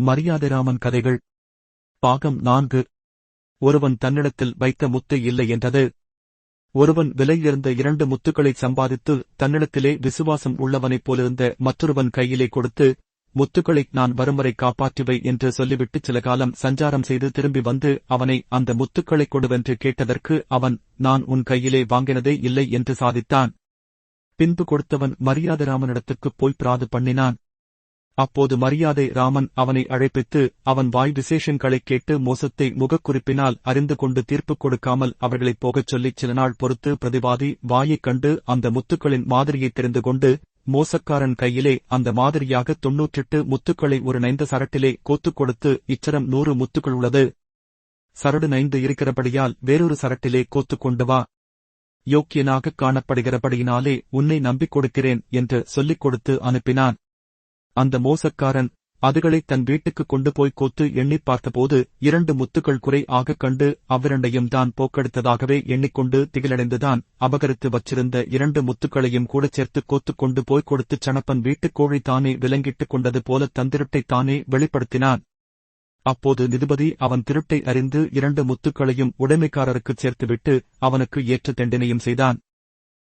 மரியாதைராமன் கதைகள். பாகம் நான்கு. ஒருவன் தன்னிடத்தில் வைத்த முத்து இல்லை என்றது. ஒருவன் விலையிருந்த இரண்டு முத்துக்களை சம்பாதித்து தன்னிடத்திலே விசுவாசம் உள்ளவனைப் போலிருந்த மற்றொருவன் கையிலே கொடுத்து முத்துக்களை நான் வரும்வரை காப்பாற்றுவை என்று சொல்லிவிட்டு சில காலம் சஞ்சாரம் செய்து திரும்பி வந்து அவனை அந்த முத்துக்களைக் கொடுவென்று கேட்டதற்கு அவன் நான் உன் கையிலே வாங்கினதே இல்லை என்று சாதித்தான். பின்பு கொடுத்தவன் மரியாதராமனிடத்துக்குப் போய் பிராது பண்ணினான். அப்போது மரியாதை ராமன் அவனை அழைப்பித்து அவன் வாய் விசேஷங்களைக் கேட்டு மோசத்தை முகக்குறிப்பினால் அறிந்து கொண்டு தீர்ப்பு கொடுக்காமல் அவர்களைப் போகச் சொல்லிச் சில நாள் பொறுத்து பிரதிவாதி வாயைக் கண்டு அந்த முத்துக்களின் மாதிரியைத் தெரிந்து கொண்டு மோசக்காரன் கையிலே அந்த மாதிரியாக தொன்னூற்றெட்டு முத்துக்களை ஒரு நைந்த சரட்டிலே கோத்துக் கொடுத்து இச்சரம் நூறு முத்துக்கள் உள்ளது. சரடு நைந்து இருக்கிறபடியால் வேறொரு சரட்டிலே கோத்துக் கொண்டு வா. யோக்கியனாகக் காணப்படுகிறபடியினாலே உன்னை நம்பிக் கொடுக்கிறேன் என்று சொல்லிக் கொடுத்து அனுப்பினான். அந்த மோசக்காரன் அதுகளைத் தன் வீட்டுக்குக் கொண்டு போய் கோத்து எண்ணிப் பார்த்தபோது இரண்டு முத்துக்கள் குறை ஆகக் கண்டு அவ்விரண்டையும் தான் போக்கெடுத்ததாகவே எண்ணிக்கொண்டு திகிலடைந்துதான் அபகரித்து வச்சிருந்த இரண்டு முத்துக்களையும் கூடச் சேர்த்துக் கோத்துக் கொண்டு போய் கொடுத்துச் சணப்பன் வீட்டுக் கோழி தானே விலங்கிட்டுக் கொண்டது போல தந்திருட்டைத் தானே வெளிப்படுத்தினான். அப்போது நிதிபதி அவன் திருட்டை அறிந்து இரண்டு முத்துக்களையும் உடைமைக்காரருக்குச் சேர்த்துவிட்டு அவனுக்கு ஏற்ற தண்டனையும் செய்தான்.